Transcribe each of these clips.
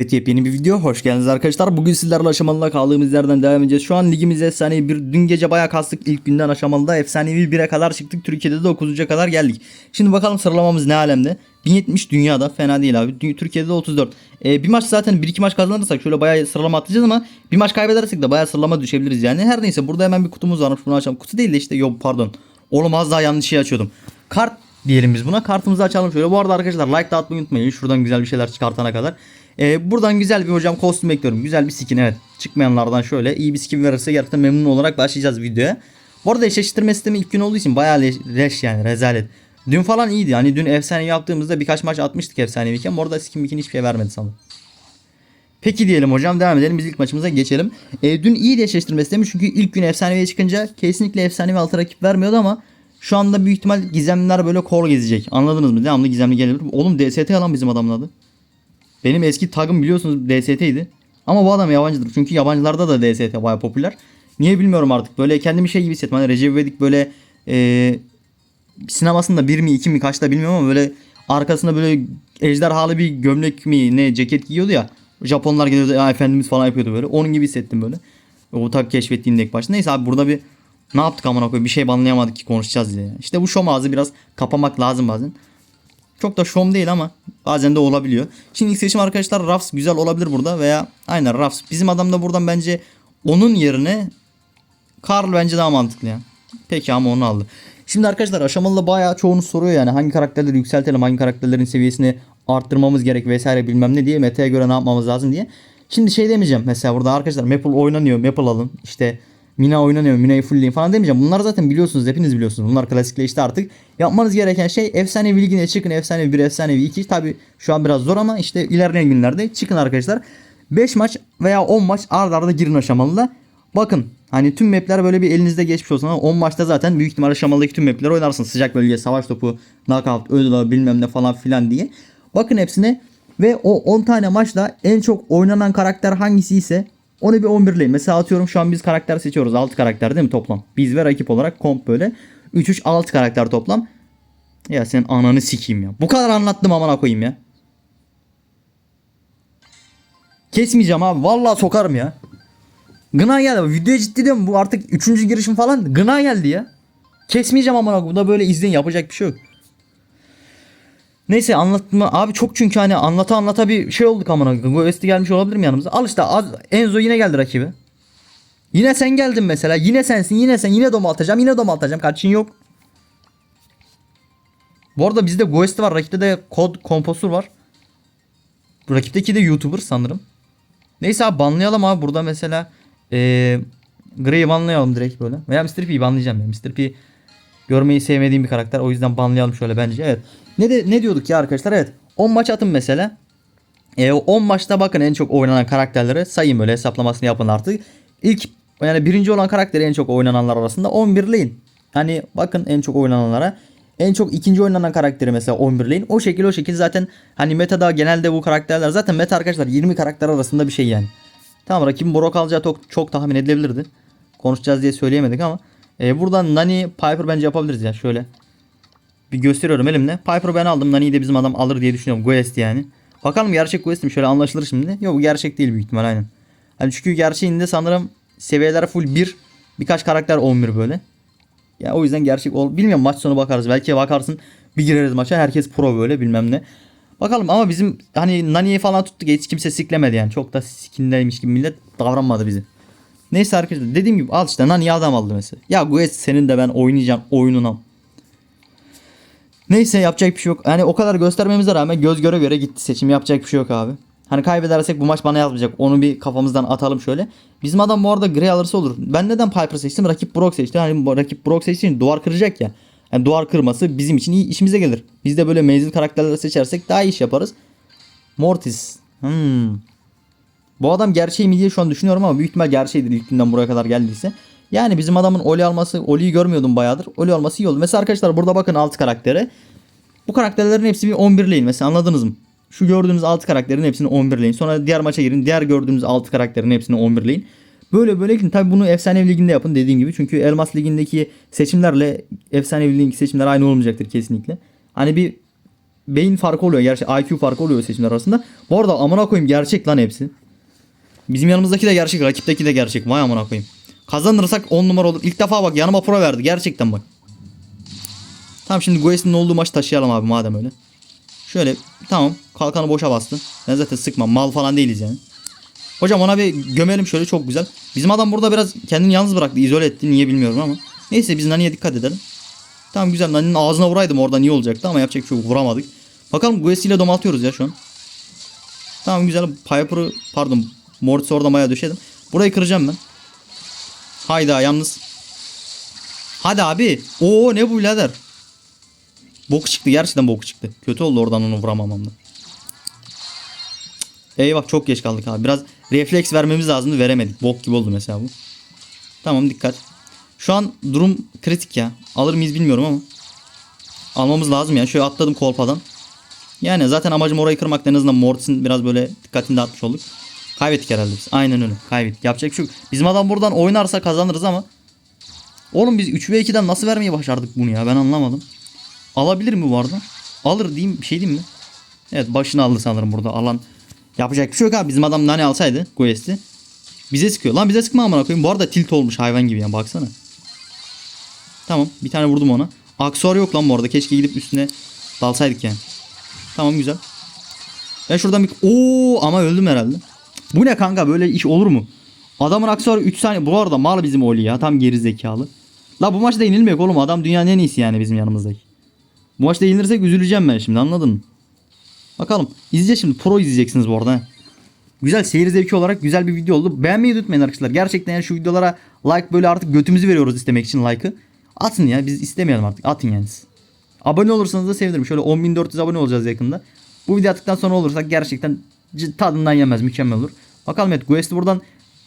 Evet yepyeni bir video hoş geldiniz arkadaşlar. Bugün sizlerle aşamalıda kaldığımız yerden devam edeceğiz. Şu an ligimiz efsanevi bir dün gece bayağı kastık ilk günden aşamalıda efsanevi 1'e kadar çıktık. Türkiye'de de 9'uca kadar geldik. Şimdi bakalım sıralamamız ne alemde. 1070 dünyada fena değil abi. Türkiye'de de 34. Ee, bir maç zaten 1-2 maç kazanırsak şöyle bayağı sıralama atlayacağız ama bir maç kaybedersek de bayağı sıralama düşebiliriz yani. Her neyse burada hemen bir kutumuz varmış bunu açalım. Kutu değil de işte yok pardon. Oğlum az daha yanlış şey açıyordum. Kart diyelim biz buna. Kartımızı açalım şöyle. Bu arada arkadaşlar like da atmayı unutmayın. Şuradan güzel bir şeyler çıkartana kadar. Ee, buradan güzel bir hocam kostüm bekliyorum. Güzel bir skin evet. Çıkmayanlardan şöyle iyi bir skin verirse gerçekten memnun olarak başlayacağız videoya. Bu arada eşleştirme sistemi ilk gün olduğu için bayağı leş, leş yani rezalet. Dün falan iyiydi. Hani dün efsanevi yaptığımızda birkaç maç atmıştık efsaneviyken. Bu arada skin mikin hiçbir şey vermedi sanırım. Peki diyelim hocam devam edelim biz ilk maçımıza geçelim. E, dün iyi eşleştirme sistemi çünkü ilk gün efsaneviye çıkınca kesinlikle efsanevi altı rakip vermiyordu ama şu anda büyük ihtimal gizemliler böyle kor gezecek. Anladınız mı? Devamlı gizemli gelebilir. Oğlum DST lan bizim adamın adı. Benim eski tagım biliyorsunuz DST'ydi. Ama bu adam yabancıdır. Çünkü yabancılarda da DST baya popüler. Niye bilmiyorum artık. Böyle kendimi şey gibi hissettim. Hani Recep İvedik böyle e, sinemasında bir mi iki mi kaçta bilmiyorum ama böyle arkasında böyle ejderhalı bir gömlek mi ne ceket giyiyordu ya. Japonlar geliyordu ya efendimiz falan yapıyordu böyle. Onun gibi hissettim böyle. O tak keşfettiğimde ilk başta. Neyse abi burada bir ne yaptık amına koyayım bir şey banlayamadık ki konuşacağız diye. İşte bu şom ağzı biraz kapamak lazım bazen. Çok da şom değil ama bazen de olabiliyor. Şimdi ilk seçim arkadaşlar Rafs güzel olabilir burada veya aynen Rafs. Bizim adam da buradan bence onun yerine Karl bence daha mantıklı ya. Peki ama onu aldı. Şimdi arkadaşlar aşamalı bayağı çoğunuz soruyor yani hangi karakterleri yükseltelim, hangi karakterlerin seviyesini arttırmamız gerek vesaire bilmem ne diye meta'ya göre ne yapmamız lazım diye. Şimdi şey demeyeceğim mesela burada arkadaşlar Maple oynanıyor, Maple alın. İşte Mina oynanıyor, Mina'yı fullleyin falan demeyeceğim. Bunlar zaten biliyorsunuz, hepiniz biliyorsunuz. Bunlar klasikleşti artık. Yapmanız gereken şey efsane bilgine çıkın. Efsane 1, efsane 2. Tabi şu an biraz zor ama işte ilerleyen günlerde çıkın arkadaşlar. 5 maç veya 10 maç arda arda girin aşamalıda. Bakın hani tüm mapler böyle bir elinizde geçmiş olsun ama 10 maçta zaten büyük ihtimalle aşamalıdaki tüm mapleri oynarsınız. Sıcak bölge, savaş topu, knockout, ödül bilmem ne falan filan diye. Bakın hepsine ve o 10 tane maçla en çok oynanan karakter hangisi ise onu bir 11'leyin. Mesela atıyorum şu an biz karakter seçiyoruz. 6 karakter değil mi toplam? Biz ve rakip olarak komp böyle. 3-3 6 karakter toplam. Ya sen ananı sikeyim ya. Bu kadar anlattım amına koyayım ya. Kesmeyeceğim abi. Vallahi sokarım ya. Gına geldi. Videoya ciddi diyorum. Bu artık 3. girişim falan. Gına geldi ya. Kesmeyeceğim amına koyayım. Bu da böyle izleyin. Yapacak bir şey yok. Neyse anlatma abi çok çünkü hani anlata anlata bir şey olduk amına koyayım. Goesti gelmiş olabilir mi yanımıza? Al işte az Enzo yine geldi rakibi. Yine sen geldin mesela. Yine sensin. Yine sen. Yine dom atacağım. Yine dom atacağım. Kaçın yok. Bu arada bizde Goesti var. Rakipte de Kod Komposur var. Rakipteki de YouTuber sanırım. Neyse abi banlayalım abi. Burada mesela ee, Grey'i banlayalım direkt böyle. Veya Mr. P'yi banlayacağım ya. Mr. P görmeyi sevmediğim bir karakter. O yüzden banlayalım şöyle bence. Evet. Ne de ne diyorduk ya arkadaşlar? Evet. 10 maç atın mesela. E, o 10 maçta bakın en çok oynanan karakterleri sayın böyle hesaplamasını yapın artık. İlk yani birinci olan karakteri en çok oynananlar arasında 11'leyin. Hani bakın en çok oynananlara. En çok ikinci oynanan karakteri mesela 11'leyin. O şekil o şekil zaten hani metada genelde bu karakterler zaten meta arkadaşlar 20 karakter arasında bir şey yani. Tamam rakibin Brock alacağı çok, çok tahmin edilebilirdi. Konuşacağız diye söyleyemedik ama. E, buradan Nani Piper bence yapabiliriz ya şöyle. Bir gösteriyorum elimle. Piper'ı ben aldım. Nani'yi de bizim adam alır diye düşünüyorum. Guest yani. Bakalım gerçek Guest mi? Şöyle anlaşılır şimdi. Yok bu gerçek değil büyük ihtimal aynen. Hani çünkü gerçeğinde sanırım seviyeler full 1. Birkaç karakter 11 böyle. Ya o yüzden gerçek ol. Bilmiyorum maç sonu bakarız. Belki bakarsın bir gireriz maça. Herkes pro böyle bilmem ne. Bakalım ama bizim hani Nani'yi falan tuttuk. Hiç kimse siklemedi yani. Çok da sikindeymiş gibi millet davranmadı bizi. Neyse arkadaşlar dediğim gibi al işte Nani'yi adam aldı mesela. Ya Guest senin de ben oynayacağım oyununa. Neyse yapacak bir şey yok. Hani o kadar göstermemize rağmen göz göre göre gitti seçim. Yapacak bir şey yok abi. Hani kaybedersek bu maç bana yazmayacak. Onu bir kafamızdan atalım şöyle. Bizim adam bu arada Grey alırsa olur. Ben neden Piper seçtim? Rakip Brock seçti. Hani rakip Brock seçtiği için duvar kıracak ya. Yani duvar kırması bizim için iyi işimize gelir. Biz de böyle menzil karakterleri seçersek daha iyi iş yaparız. Mortis. Hmm. Bu adam gerçeği mi diye şu an düşünüyorum ama büyük ihtimal gerçeğidir ilk günden buraya kadar geldiyse. Yani bizim adamın Oli alması, Oli'yi görmüyordum bayağıdır. Oli alması iyi oldu. Mesela arkadaşlar burada bakın 6 karaktere. Bu karakterlerin hepsi bir 11'leyin. Mesela anladınız mı? Şu gördüğünüz 6 karakterin hepsini 11'leyin. Sonra diğer maça girin. Diğer gördüğünüz 6 karakterin hepsini 11'leyin. Böyle böyle gidin. Tabi bunu Efsanevi Ligi'nde yapın dediğim gibi. Çünkü Elmas Ligi'ndeki seçimlerle Efsanevi Ligi'ndeki seçimler aynı olmayacaktır kesinlikle. Hani bir beyin farkı oluyor. Gerçi IQ farkı oluyor seçimler arasında. Bu arada amına koyayım gerçek lan hepsi. Bizim yanımızdaki de gerçek, rakipteki de gerçek. Vay amına koyayım. Kazanırsak 10 numara olur. İlk defa bak yanıma pro verdi. Gerçekten bak. Tamam şimdi Gues'in olduğu maç taşıyalım abi madem öyle. Şöyle tamam kalkanı boşa bastı. Ben zaten sıkmam mal falan değiliz yani. Hocam ona bir gömelim şöyle çok güzel. Bizim adam burada biraz kendini yalnız bıraktı. izole etti niye bilmiyorum ama. Neyse biz Nani'ye dikkat edelim. Tamam güzel Nani'nin ağzına vuraydım orada iyi olacaktı ama yapacak bir şey vuramadık. Bakalım Gues ile domaltıyoruz ya şu an. Tamam güzel Piper'ı pardon Mortis'i orada maya döşedim. Burayı kıracağım ben. Hayda yalnız. Hadi abi. Oo ne bu birader. Bok çıktı gerçekten bok çıktı. Kötü oldu oradan onu vuramamamda. Eyvah çok geç kaldık abi. Biraz refleks vermemiz lazımdı veremedik. Bok gibi oldu mesela bu. Tamam dikkat. Şu an durum kritik ya. Alır mıyız bilmiyorum ama. Almamız lazım ya. Şöyle atladım kolpadan. Yani zaten amacım orayı kırmak en azından Mortis'in biraz böyle dikkatini dağıtmış olduk. Kaybettik herhalde biz. Aynen öyle. Kaybettik. Yapacak bir şey. Bizim adam buradan oynarsa kazanırız ama. Oğlum biz 3 ve 2'den nasıl vermeyi başardık bunu ya ben anlamadım. Alabilir mi bu arada? Alır diyeyim bir şey diyeyim mi? Evet başını aldı sanırım burada alan. Yapacak bir şey yok abi bizim adam nane alsaydı Guest'i. Bize sıkıyor. Lan bize sıkma amına koyayım. Bu arada tilt olmuş hayvan gibi ya baksana. Tamam bir tane vurdum ona. Aksuar yok lan bu arada. Keşke gidip üstüne dalsaydık yani. Tamam güzel. Ben şuradan bir... Oo ama öldüm herhalde. Bu ne kanka böyle iş olur mu? Adamın aksuarı 3 saniye. Bu arada mal bizim Oli ya. Tam geri zekalı. La bu maçta yenilmek oğlum. Adam dünyanın en iyisi yani bizim yanımızdaki. Bu maçta yenilirsek üzüleceğim ben şimdi anladın mı? Bakalım. İzleyeceğiz şimdi. Pro izleyeceksiniz bu arada. Güzel seyir zevki olarak güzel bir video oldu. Beğenmeyi unutmayın arkadaşlar. Gerçekten yani şu videolara like böyle artık götümüzü veriyoruz istemek için like'ı. Atın ya biz istemeyelim artık. Atın yani. Abone olursanız da sevinirim. Şöyle 10.400 abone olacağız yakında. Bu video attıktan sonra olursak gerçekten tadından yenmez. Mükemmel olur. Bakalım evet Guest'i buradan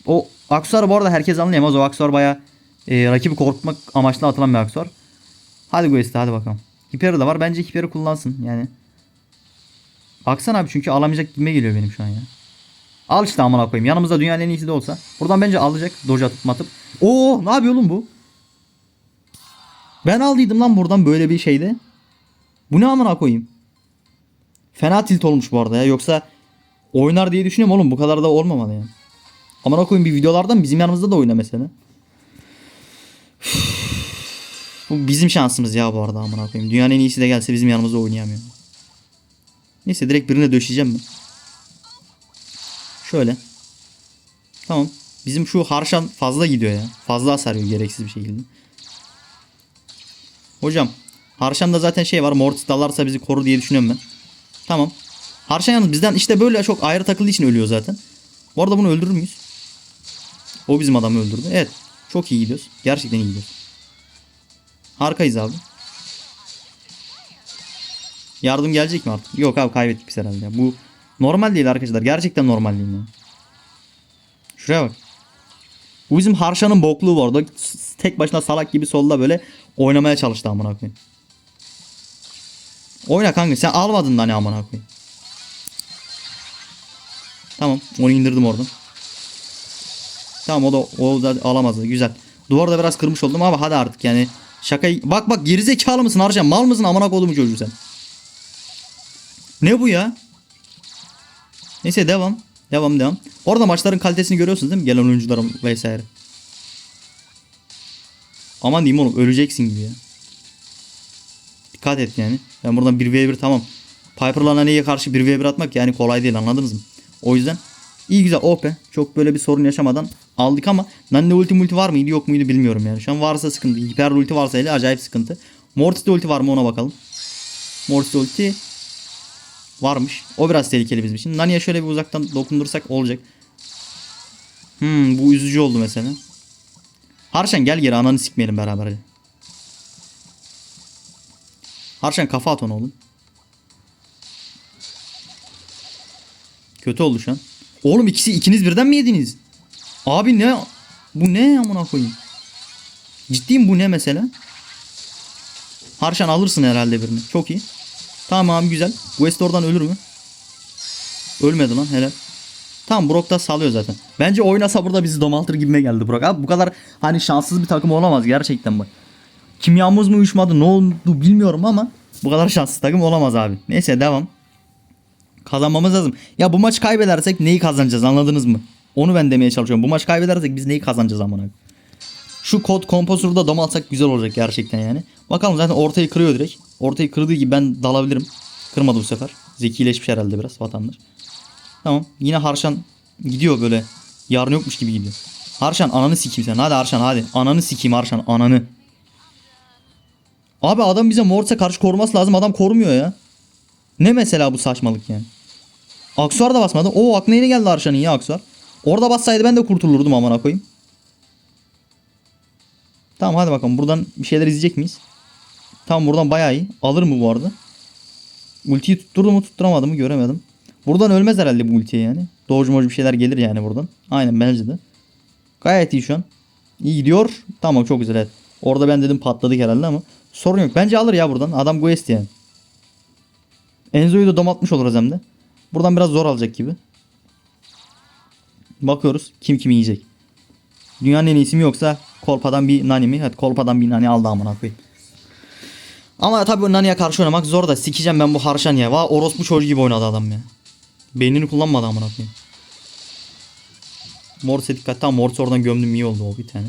o aksesuar bu arada herkes anlayamaz. O aksesuar baya e, rakibi korkutmak amaçlı atılan bir aksesuar. Hadi Guest'i hadi bakalım. Hiperi de var. Bence Hiperi kullansın yani. Baksana abi çünkü alamayacak gibime geliyor benim şu an ya. Al işte amına koyayım. Yanımızda dünyanın en iyisi de olsa. Buradan bence alacak. Doja atıp matıp. Oo ne yapıyor oğlum bu? Ben aldıydım lan buradan böyle bir şeyde. Bu ne amına koyayım? Fena tilt olmuş bu arada ya. Yoksa oynar diye düşünüyorum oğlum. Bu kadar da olmamalı yani. Amına koyayım bir videolardan bizim yanımızda da oyna mesela. bu bizim şansımız ya bu arada amına koyayım. Dünyanın en iyisi de gelse bizim yanımızda oynayamıyor. Neyse direkt birine döşeyeceğim ben. Şöyle. Tamam. Bizim şu harşan fazla gidiyor ya. Fazla hasar yiyor gereksiz bir şekilde. Hocam. Harşan'da zaten şey var. Mortis dalarsa bizi korur diye düşünüyorum ben. Tamam. Harşan yalnız bizden işte böyle çok ayrı takıldığı için ölüyor zaten. Bu arada bunu öldürür müyüz? O bizim adamı öldürdü. Evet. Çok iyi gidiyoruz. Gerçekten iyi gidiyoruz. Harikayız abi. Yardım gelecek mi artık? Yok abi kaybettik biz herhalde. ya. Bu normal değil arkadaşlar. Gerçekten normal değil. ya. Şuraya bak. Bu bizim Harşan'ın bokluğu arada. S- Tek başına salak gibi solda böyle oynamaya çalıştı amına koyayım. Oyna kanka sen almadın da ne amına koyayım. Tamam onu indirdim oradan. Tamam o da o da alamazdı güzel. Duvarda biraz kırmış oldum ama hadi artık yani. Şakayı bak bak gerizekalı mısın Harcan mal mısın amına koydum çocuğu sen. Ne bu ya? Neyse devam. Devam devam. Orada maçların kalitesini görüyorsunuz değil mi? Gelen oyuncuların vesaire. Aman diyeyim oğlum öleceksin gibi ya. Dikkat et yani. Ben buradan 1v1 tamam. Piper'la Nane'ye karşı 1v1 atmak yani kolay değil anladınız mı? O yüzden iyi güzel OP. Çok böyle bir sorun yaşamadan aldık ama Nane ulti multi var mıydı yok muydu bilmiyorum yani. Şu an varsa sıkıntı. Hiper ulti varsa hele acayip sıkıntı. Mortis'te ulti var mı ona bakalım. Mortis'te ulti varmış. O biraz tehlikeli bizim için. Nani'ye şöyle bir uzaktan dokundursak olacak. Hmm bu üzücü oldu mesela. Harşan gel geri ananı sikmeyelim beraber. Harşan kafa at ona oğlum. Kötü oldu şu an. Oğlum ikisi ikiniz birden mi yediniz? Abi ne? Bu ne amına koyayım? Ciddiyim bu ne mesela? Harşan alırsın herhalde birini. Çok iyi. Tamam abi güzel. West oradan ölür mü? Ölmedi lan helal. Tamam Brock da salıyor zaten. Bence oynasa burada bizi domaltır gibime geldi Brock. Abi bu kadar hani şanssız bir takım olamaz gerçekten bak. Kimyamız mı uyuşmadı ne oldu bilmiyorum ama Bu kadar şanslı takım olamaz abi. Neyse devam. Kazanmamız lazım. Ya bu maçı kaybedersek neyi kazanacağız anladınız mı? Onu ben demeye çalışıyorum. Bu maçı kaybedersek biz neyi kazanacağız amına. Şu kod kompozörü da dom atsak güzel olacak gerçekten yani. Bakalım zaten ortayı kırıyor direkt. Ortayı kırdığı gibi ben dalabilirim. Kırmadı bu sefer. Zekileşmiş herhalde biraz vatandaş. Tamam. Yine Harşan gidiyor böyle. Yarın yokmuş gibi gidiyor. Harşan ananı sikeyim sen. Hadi Harşan hadi. Ananı sikeyim Harşan ananı. Abi adam bize Morse'e karşı koruması lazım. Adam korumuyor ya. Ne mesela bu saçmalık yani. Aksuar da basmadı. O aklına yine geldi Harşan'ın ya Aksuar. Orada bassaydı ben de kurtulurdum amına koyayım. Tamam hadi bakalım buradan bir şeyler izleyecek miyiz? Tamam buradan bayağı iyi. Alır mı bu arada? Ultiyi tutturdu mu tutturamadı mı göremedim. Buradan ölmez herhalde bu ultiye yani. Moji bir şeyler gelir yani buradan. Aynen bence de. Gayet iyi şu an. İyi gidiyor. Tamam çok güzel evet. Orada ben dedim patladık herhalde ama sorun yok. Bence alır ya buradan. Adam Guest yani. Enzo'yu da domatmış oluruz hem de. Buradan biraz zor alacak gibi. Bakıyoruz kim kimi yiyecek. Dünyanın en iyisi mi yoksa Kolpa'dan bir Nani mi? Evet Kolpa'dan bir Nani aldı amına koyayım. Ama tabii Nani'ye karşı oynamak zor da sikeceğim ben bu Harşan ya. Va orospu çocuğu gibi oynadı adam ya. Beynini kullanmadı amına koyayım. Morse dikkat. Tamam Morse oradan gömdüm iyi oldu o bir tane.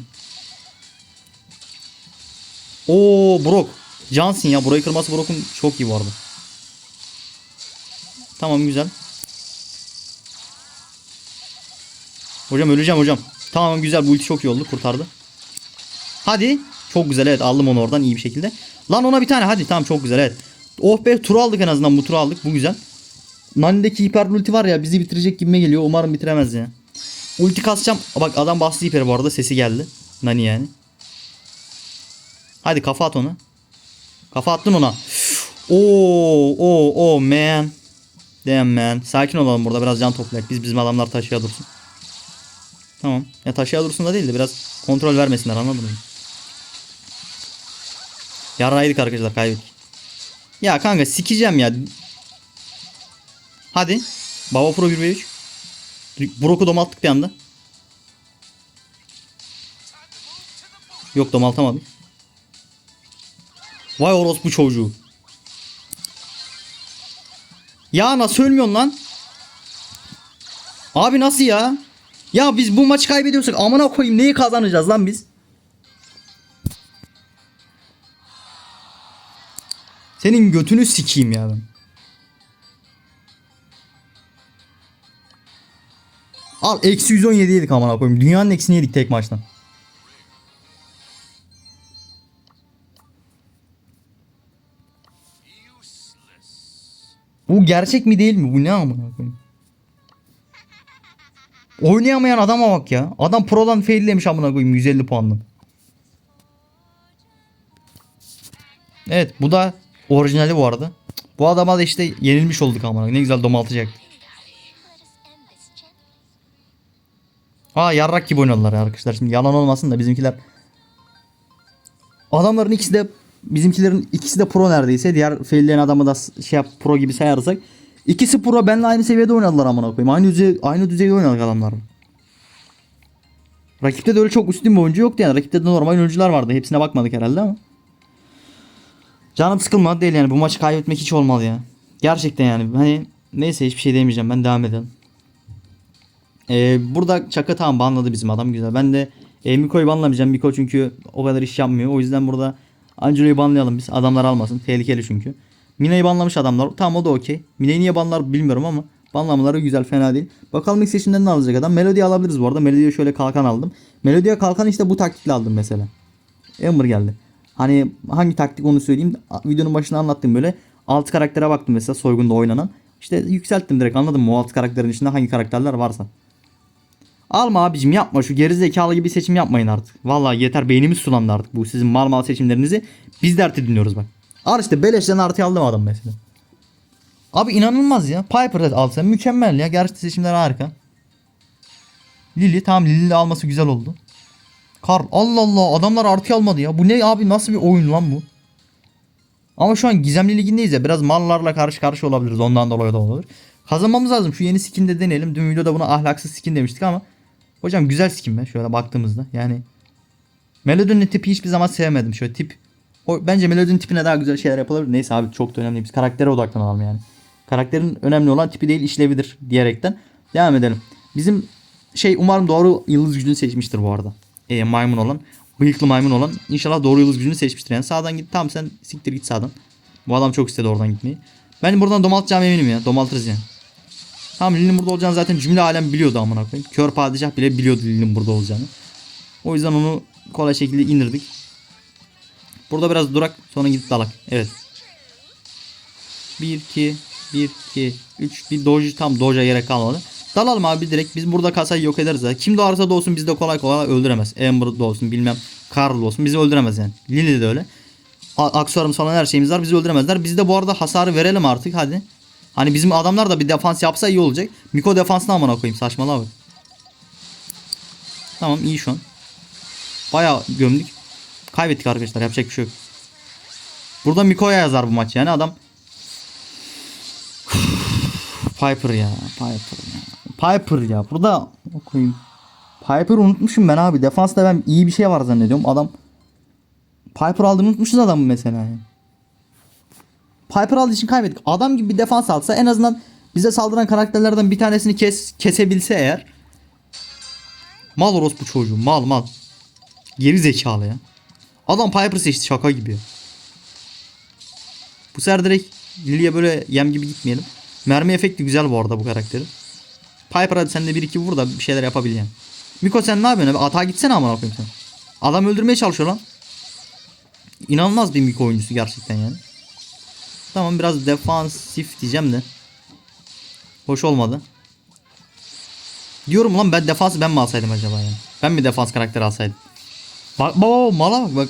Oo Brock. Johnson ya burayı kırması Brock'un çok iyi vardı. Tamam güzel. Hocam öleceğim hocam. Tamam güzel bu ulti çok iyi oldu kurtardı. Hadi. Çok güzel evet aldım onu oradan iyi bir şekilde. Lan ona bir tane hadi tamam çok güzel evet. Oh be turu aldık en azından bu turu aldık bu güzel. Nani'deki hiper ulti var ya bizi bitirecek gibime geliyor umarım bitiremez ya. Ulti kasacağım. Bak adam bastı hiperi bu arada sesi geldi. Nani yani. Hadi kafa at ona. Kafa attın ona. Oo, oo, oo man. Damn man. Sakin olalım burada biraz can toplayak. Biz bizim adamlar taşıya dursun. Tamam. Ya taşıya dursun da değil de biraz kontrol vermesinler anladın mı? Yarraydık arkadaşlar kaybettik. Ya kanka sikeceğim ya. Hadi. Baba Pro 1 ve 3. Brock'u domalttık bir anda. Yok domaltamadık. Vay orospu çocuğu. Ya nasıl ölmüyorsun lan? Abi nasıl ya? Ya biz bu maçı kaybediyorsak amına koyayım neyi kazanacağız lan biz? Senin götünü sikeyim ya ben. Al eksi 117 yedik amına koyayım. Dünyanın eksini yedik tek maçtan. Gerçek mi değil mi? Bu ne amına koyayım? Oynayamayan adama bak ya. Adam pro'dan faillemiş amına koyayım 150 puanlı. Evet bu da orijinali bu arada. Bu adama da işte yenilmiş olduk amına. Ne güzel domaltacak. Aa yarrak gibi oynadılar arkadaşlar. Şimdi yalan olmasın da bizimkiler Adamların ikisi de bizimkilerin ikisi de pro neredeyse. Diğer failleyen adamı da şey yap pro gibi sayarsak. İkisi pro benle aynı seviyede oynadılar amına koyayım. Aynı düzey aynı düzeyde oynadık adamlar. Rakipte de öyle çok üstün bir oyuncu yoktu yani. Rakipte de normal oyuncular vardı. Hepsine bakmadık herhalde ama. Canım sıkılmadı değil yani. Bu maçı kaybetmek hiç olmalı ya. Gerçekten yani. Hani neyse hiçbir şey demeyeceğim. Ben devam edelim. Ee, burada Çaka tamam banladı bizim adam güzel. Ben de e, Miko'yu banlamayacağım. Miko çünkü o kadar iş yapmıyor. O yüzden burada Angelo'yu banlayalım biz. Adamlar almasın. Tehlikeli çünkü. Mina'yı banlamış adamlar. Tamam o da okey. Mina'yı niye banlar bilmiyorum ama banlamaları güzel fena değil. Bakalım ilk seçimden ne alacak adam. Melody alabiliriz bu arada. Melody'ye şöyle kalkan aldım. Melody'ye kalkan işte bu taktikle aldım mesela. Ember geldi. Hani hangi taktik onu söyleyeyim. Videonun başında anlattım böyle. Alt karaktere baktım mesela soygunda oynanan. İşte yükselttim direkt anladın mı? O alt karakterin içinde hangi karakterler varsa. Alma abicim yapma şu geri zekalı gibi seçim yapmayın artık. Vallahi yeter beynimiz sulandı artık bu sizin mal mal seçimlerinizi. Biz de dinliyoruz bak. Al işte beleşten artı aldım adam mesela. Abi inanılmaz ya. Piper alsa mükemmel ya. Gerçi seçimler harika. Lily tamam Lily alması güzel oldu. Karl Allah Allah adamlar artı almadı ya. Bu ne abi nasıl bir oyun lan bu? Ama şu an gizemli ligindeyiz ya. Biraz mallarla karşı karşı olabiliriz. Ondan dolayı da olabilir. Kazanmamız lazım. Şu yeni skin de deneyelim. Dün videoda buna ahlaksız skin demiştik ama. Hocam güzel skin be. Şöyle baktığımızda. Yani Melody'nin tipi hiçbir zaman sevmedim. Şöyle tip O, bence Melody'nin tipine daha güzel şeyler yapılabilir. Neyse abi çok da önemli değil. Biz karaktere odaklanalım yani. Karakterin önemli olan tipi değil işlevidir diyerekten devam edelim. Bizim şey umarım doğru yıldız gücünü seçmiştir bu arada. E, maymun olan. Bıyıklı maymun olan. İnşallah doğru yıldız gücünü seçmiştir. Yani sağdan git. Tamam sen siktir git sağdan. Bu adam çok istedi oradan gitmeyi. Ben buradan domaltacağım eminim ya. Domaltırız yani. Tamam Lili'nin burada olacağını zaten cümle alem biliyordu amına koyayım. Kör padişah bile biliyordu Lili'nin burada olacağını. O yüzden onu kolay şekilde indirdik. Burada biraz durak sonra gidip dalak. Evet. 1 2 1 2 3 bir doge tam doge'a gerek kalmadı. Dalalım abi direkt biz burada kasayı yok ederiz. Ya. Kim doğarsa doğsun bizi de kolay kolay öldüremez. Amber da olsun bilmem Carl olsun bizi öldüremez yani. Lily de öyle. Aksuarımız falan her şeyimiz var bizi öldüremezler. Biz de bu arada hasarı verelim artık hadi. Hani bizim adamlar da bir defans yapsa iyi olacak. Miko defansına amına koyayım saçmalama. Tamam iyi şu an. Bayağı gömdük. Kaybettik arkadaşlar yapacak bir şey yok. Burada Miko'ya yazar bu maç yani adam. Piper ya. Piper ya. Piper ya. Burada okuyayım. Piper unutmuşum ben abi. Defansta ben iyi bir şey var zannediyorum. Adam Piper aldığını unutmuşuz adamı mesela yani. Piper aldığı için kaybettik. Adam gibi bir defans alsa en azından bize saldıran karakterlerden bir tanesini kes kesebilse eğer. Mal orospu çocuğu. Mal mal. Geri zekalı ya. Adam Piper seçti şaka gibi. Bu sefer direkt Lily'e böyle yem gibi gitmeyelim. Mermi efekti güzel bu arada bu karakteri. Piper hadi sen de 1-2 vur da bir şeyler yapabil yani. Miko sen ne yapıyorsun? abi? Atağa gitsene amına koyayım sen. Adam öldürmeye çalışıyor lan. İnanılmaz bir Miko oyuncusu gerçekten yani. Tamam biraz defansif diyeceğim de. Hoş olmadı. Diyorum lan ben defansı ben mi alsaydım acaba yani? Ben mi defans karakteri alsaydım? Bak baba mala bak bak.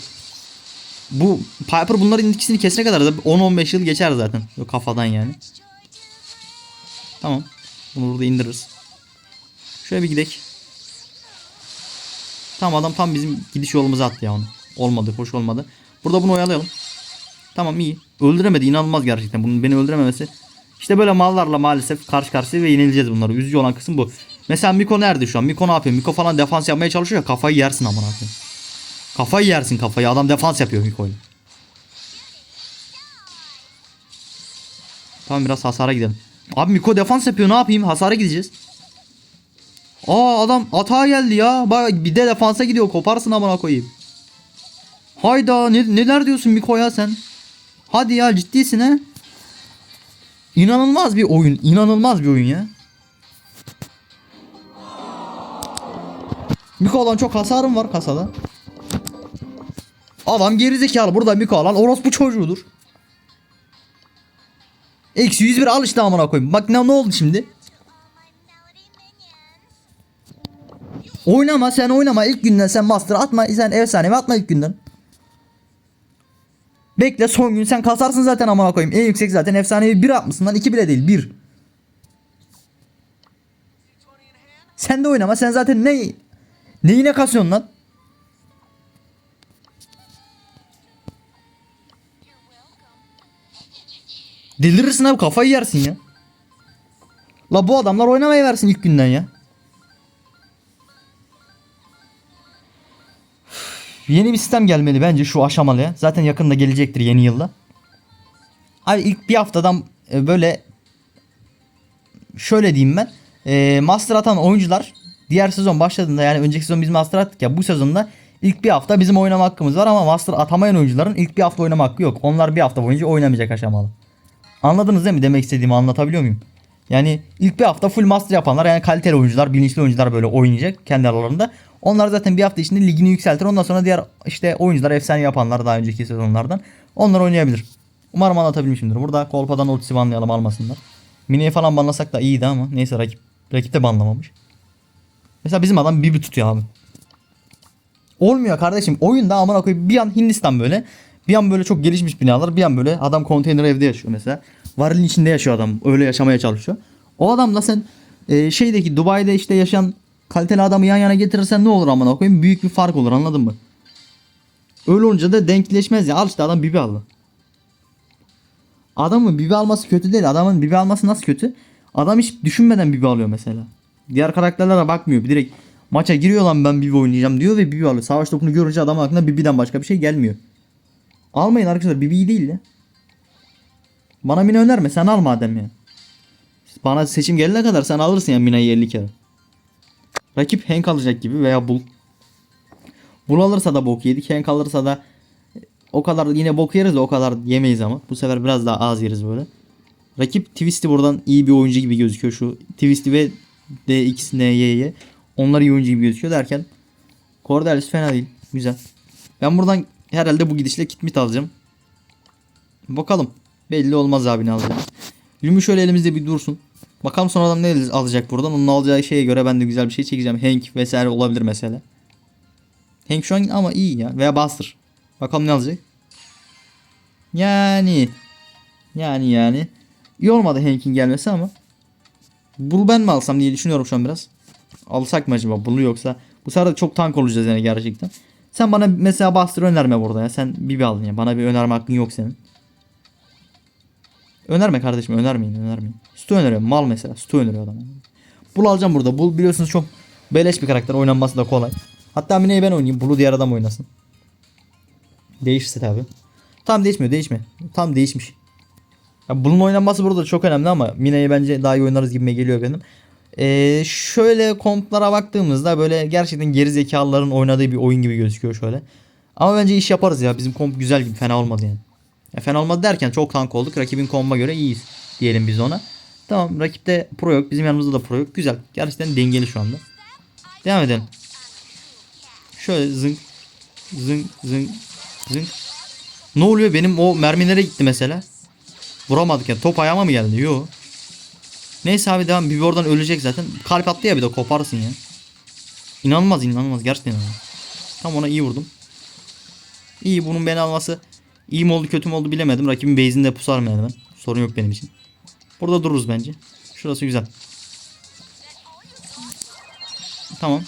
Bu Piper bunların ikisini kesene kadar da 10-15 yıl geçer zaten. Yok kafadan yani. Tamam. Bunu burada indiririz. Şöyle bir gidek. Tamam adam tam bizim gidiş yolumuza attı ya onu. Olmadı, hoş olmadı. Burada bunu oyalayalım. Tamam iyi. Öldüremedi inanılmaz gerçekten. Bunun beni öldürememesi. İşte böyle mallarla maalesef karşı karşıya ve yenileceğiz bunları. Üzücü olan kısım bu. Mesela Miko nerede şu an? Miko ne yapıyor? Miko falan defans yapmaya çalışıyor ya kafayı yersin amına koyayım. Kafayı yersin kafayı. Adam defans yapıyor Miko'yla. Tamam biraz hasara gidelim. Abi Miko defans yapıyor ne yapayım? Hasara gideceğiz. Aa adam atağa geldi ya. Bak bir de defansa gidiyor. Koparsın amına koyayım. Hayda ne, neler diyorsun Miko ya sen? Hadi ya ciddisin ha? İnanılmaz bir oyun. inanılmaz bir oyun ya. Miko'dan çok hasarım var kasada. Adam gerizekalı. Burada Miko alan orospu çocuğudur. Eksi 101 al işte amına koyayım. Bak ne, ne oldu şimdi? Oynama sen oynama ilk günden sen master atma sen efsanevi atma ilk günden. Bekle son gün sen kasarsın zaten amına koyayım. En yüksek zaten efsanevi 1 atmışsın lan 2 bile değil 1. Sen de oynama sen zaten ne neyine kasıyorsun lan? Delirirsin abi kafayı yersin ya. La bu adamlar oynamaya versin ilk günden ya. Yeni bir sistem gelmeli bence şu aşamalıya. Zaten yakında gelecektir yeni yılda. Abi ilk bir haftadan e, böyle şöyle diyeyim ben. E, master atan oyuncular diğer sezon başladığında yani önceki sezon biz master attık ya bu sezonda ilk bir hafta bizim oynama hakkımız var ama master atamayan oyuncuların ilk bir hafta oynama hakkı yok. Onlar bir hafta boyunca oynamayacak aşamalı. Anladınız değil mi demek istediğimi anlatabiliyor muyum? Yani ilk bir hafta full master yapanlar yani kaliteli oyuncular, bilinçli oyuncular böyle oynayacak kendi aralarında. Onlar zaten bir hafta içinde ligini yükseltir. Ondan sonra diğer işte oyuncular efsane yapanlar daha önceki sezonlardan onlar oynayabilir. Umarım anlatabilmişimdir. Burada kolpadan ultisi banlayalım almasınlar. Mini'yi falan banlasak da iyiydi ama neyse rakip rakip de banlamamış. Mesela bizim adam bir tutuyor abi. Olmuyor kardeşim. Oyunda amına koyayım bir an Hindistan böyle. Bir an böyle çok gelişmiş binalar. Bir an böyle adam konteyner evde yaşıyor mesela. Varilin içinde yaşıyor adam. Öyle yaşamaya çalışıyor. O adamla sen e, şeydeki Dubai'de işte yaşayan kaliteli adamı yan yana getirirsen ne olur amına koyayım? Büyük bir fark olur anladın mı? Öyle olunca da denkleşmez ya. Al işte adam bibi aldı. Adamın bibi alması kötü değil. Adamın bibi alması nasıl kötü? Adam hiç düşünmeden bibi alıyor mesela. Diğer karakterlere bakmıyor. Direkt maça giriyor lan ben bibi oynayacağım diyor ve bibi alıyor. Savaş topunu görünce adam aklına bibiden başka bir şey gelmiyor. Almayın arkadaşlar BB değil ya. Bana Mina önerme sen al madem ya. Bana seçim gelene kadar sen alırsın ya Mina'yı 50 kere. Rakip Hank alacak gibi veya Bull. Bull alırsa da bok yedik. Hank alırsa da o kadar yine bok yeriz de o kadar yemeyiz ama. Bu sefer biraz daha az yeriz böyle. Rakip Twisty buradan iyi bir oyuncu gibi gözüküyor. Şu Twisty ve D2 NY'ye. Onlar iyi oyuncu gibi gözüküyor derken Cordelis fena değil. Güzel. Ben buradan herhalde bu gidişle kitmit alacağım. Bakalım. Belli olmaz abi ne alacağım. Lümü şöyle elimizde bir dursun. Bakalım sonra adam ne alacak buradan. Onun alacağı şeye göre ben de güzel bir şey çekeceğim. Hank vesaire olabilir mesela. Hank şu an ama iyi ya. Veya Buster. Bakalım ne alacak. Yani. Yani yani. İyi olmadı Hank'in gelmesi ama. Bull ben mi alsam diye düşünüyorum şu an biraz. Alsak mı acaba Bull'u yoksa. Bu sefer de çok tank olacağız yani gerçekten. Sen bana mesela Buster önerme burada ya. Sen Bibi aldın ya. Bana bir önerme hakkın yok senin. Önerme kardeşim önermeyin önermeyin. Stu öneriyor mal mesela. Stu öneriyor adam. Bull alacağım burada. Bull biliyorsunuz çok beleş bir karakter. Oynanması da kolay. Hatta Mine'yi ben oynayayım. Bull'u diğer adam oynasın. Değişirse tabi. Tam değişmiyor değişme. Tam değişmiş. Ya bunun oynanması burada çok önemli ama Mine'yi bence daha iyi oynarız gibime geliyor benim. Ee, şöyle komplara baktığımızda böyle gerçekten geri zekalıların oynadığı bir oyun gibi gözüküyor şöyle. Ama bence iş yaparız ya. Bizim komp güzel gibi fena olmadı yani. Ya fena olmadı derken çok tank olduk. Rakibin komba göre iyiyiz diyelim biz ona. Tamam rakipte pro yok. Bizim yanımızda da pro yok. Güzel. Gerçekten dengeli şu anda. Devam edelim. Şöyle zınk zınk zınk zınk. Ne oluyor benim o mermilere gitti mesela. Vuramadık ya. Top ayağıma mı geldi? Yo. Neyse abi devam. Bir oradan ölecek zaten. Kalp attı ya bir de koparsın ya. İnanılmaz inanılmaz. Gerçekten inanılmaz. Tam ona iyi vurdum. İyi bunun beni alması. İyi mi oldu kötü mü oldu bilemedim. Rakibin base'inde pusar mı ben. Sorun yok benim için. Burada dururuz bence. Şurası güzel. Tamam.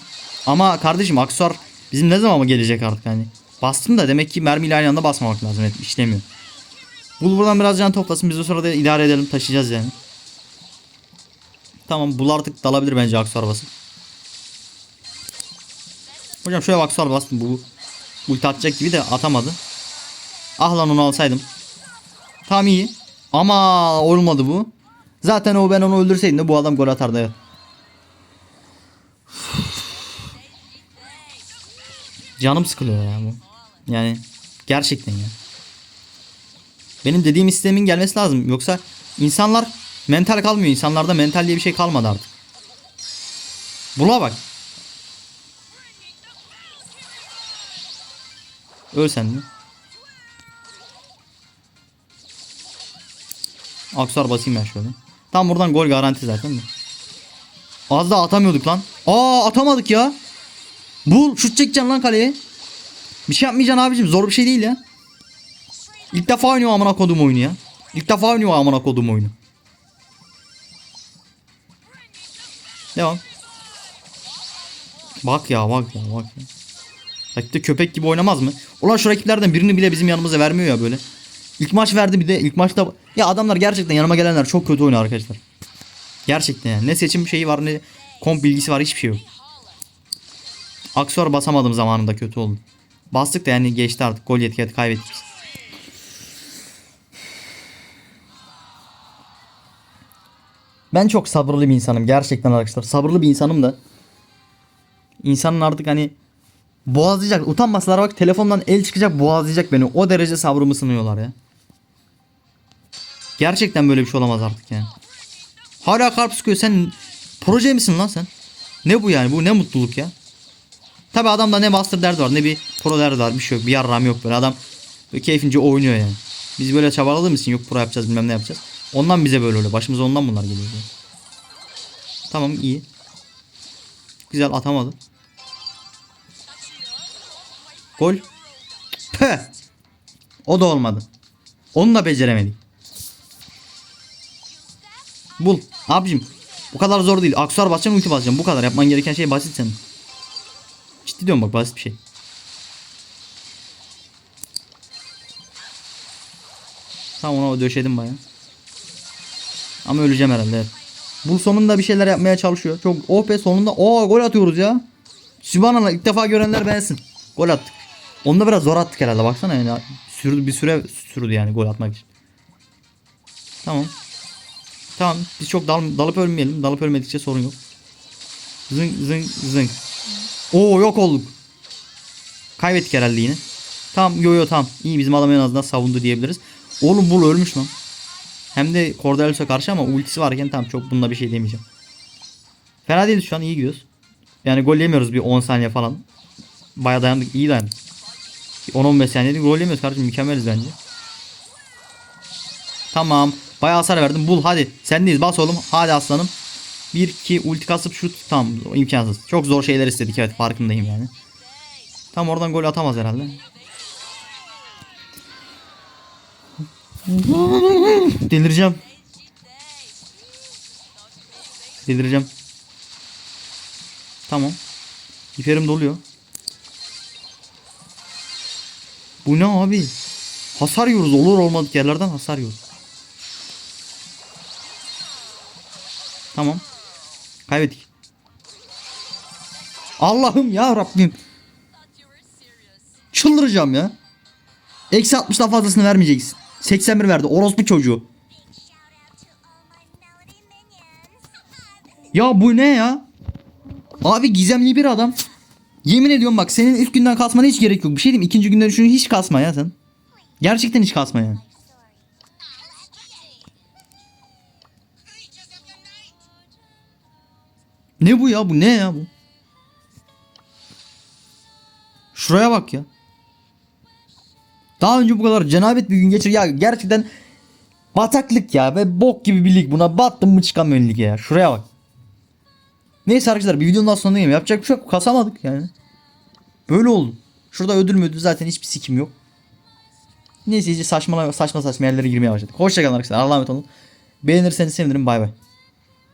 Ama kardeşim aksesuar bizim ne zaman mı gelecek artık yani. Bastım da demek ki mermiyle aynı anda basmamak lazım. Evet işlemiyor. Bul buradan biraz can toplasın. Biz o sırada idare edelim. Taşıyacağız yani. Tamam bul artık dalabilir bence aksesuar basıp. Hocam şöyle aksesuar bastım. Bu ulti atacak gibi de atamadı. Ah lan onu alsaydım. Tamam iyi. Ama olmadı bu. Zaten o ben onu öldürseydim de bu adam gol atardı. Canım sıkılıyor ya bu. Yani gerçekten ya. Benim dediğim sistemin gelmesi lazım. Yoksa insanlar mental kalmıyor. İnsanlarda mental diye bir şey kalmadı artık. Bula bak. Öl sen mi? Aksar basayım ben şöyle. Tam buradan gol garanti zaten de. Az daha atamıyorduk lan. Aa atamadık ya. Bul şut çekeceksin lan kaleye. Bir şey yapmayacaksın abicim zor bir şey değil ya. İlk defa oynuyor amına kodum oyunu ya. İlk defa oynuyor amına kodum oyunu. Devam. Bak ya bak ya bak ya. Rakipte köpek gibi oynamaz mı? Ulan şu rakiplerden birini bile bizim yanımıza vermiyor ya böyle. İlk maç verdi bir de ilk maçta ya adamlar gerçekten yanıma gelenler çok kötü oynuyor arkadaşlar. Gerçekten yani. Ne seçim şeyi var ne komp bilgisi var hiçbir şey yok. Aksuar basamadım zamanında kötü oldu. Bastık da yani geçti artık. Gol yedik kaybettik. Ben çok sabırlı bir insanım gerçekten arkadaşlar. Sabırlı bir insanım da. İnsanın artık hani boğazlayacak. Utanmasalar bak telefondan el çıkacak boğazlayacak beni. O derece sabrımı sınıyorlar ya. Gerçekten böyle bir şey olamaz artık yani. Hala kalp sıkıyor. Sen proje misin lan sen? Ne bu yani? Bu ne mutluluk ya? Tabi adamda ne master derdi var ne bir pro derdi var. Bir şey yok. Bir yarram yok böyle. Adam böyle keyfince oynuyor yani. Biz böyle çabaladığımız için yok pro yapacağız bilmem ne yapacağız. Ondan bize böyle oluyor. Başımıza ondan bunlar geliyor. Yani. Tamam iyi. Güzel atamadı. Gol. Püh. O da olmadı. Onu da beceremedik. Bul. Abicim. Bu kadar zor değil. Aksuar basacağım ulti basacağım. Bu kadar. Yapman gereken şey basit senin. Ciddi diyorum bak basit bir şey. Tamam ona döşedim baya. Ama öleceğim herhalde. Evet. Bu sonunda bir şeyler yapmaya çalışıyor. Çok oh be sonunda. Oo gol atıyoruz ya. Sübhanallah ilk defa görenler beğensin. Gol attık. Onu da biraz zor attık herhalde baksana yani. sürdü bir süre sürdü yani gol atmak için. Tamam. Tamam biz çok dal, dalıp ölmeyelim. Dalıp ölmedikçe sorun yok. Zınk zınk zınk. Oo yok olduk. Kaybettik herhalde yine. Tamam yo yo tamam. İyi bizim adam en azından savundu diyebiliriz. Oğlum Bull ölmüş lan. Hem de Cordelius'a karşı ama ultisi varken tamam çok bununla bir şey demeyeceğim. Fena değiliz şu an iyi gidiyoruz. Yani gol yemiyoruz bir 10 saniye falan. Baya dayandık iyi dayandık. 10-15 saniyede gol yemiyoruz kardeşim mükemmeliz bence. Tamam. Bayağı hasar verdim. Bul hadi. Sendeyiz bas oğlum. Hadi aslanım. 1 2 ulti kasıp şut. Tamam imkansız. Çok zor şeyler istedik evet farkındayım yani. Tam oradan gol atamaz herhalde. Delireceğim. Delireceğim. Tamam. İperim doluyor. Bu ne abi? Hasar yiyoruz. Olur olmadık yerlerden hasar yiyoruz. Tamam. Kaybettik. Allah'ım ya Rabbim. Çıldıracağım ya. Eksi 60'dan fazlasını vermeyeceksin. 81 verdi. Orospu çocuğu. Ya bu ne ya? Abi gizemli bir adam. Yemin ediyorum bak senin ilk günden kasmana hiç gerek yok. Bir şey diyeyim ikinci günden şunu hiç kasma ya sen. Gerçekten hiç kasma yani. Ne bu ya bu ne ya bu? Şuraya bak ya. Daha önce bu kadar cenabet bir gün geçir ya gerçekten bataklık ya ve bok gibi bir lig buna battım mı çıkamıyorum lige ya. Şuraya bak. Neyse arkadaşlar bir videonun daha sonundayım. Yapacak bir şey yok. Kasamadık yani. Böyle oldu. Şurada ödül mü ödül zaten hiçbir sikim yok. Neyse iyice saçma saçma saçma yerlere girmeye başladık. Hoşçakalın arkadaşlar. Allah'a emanet olun. Beğenirseniz sevinirim. Bay bay.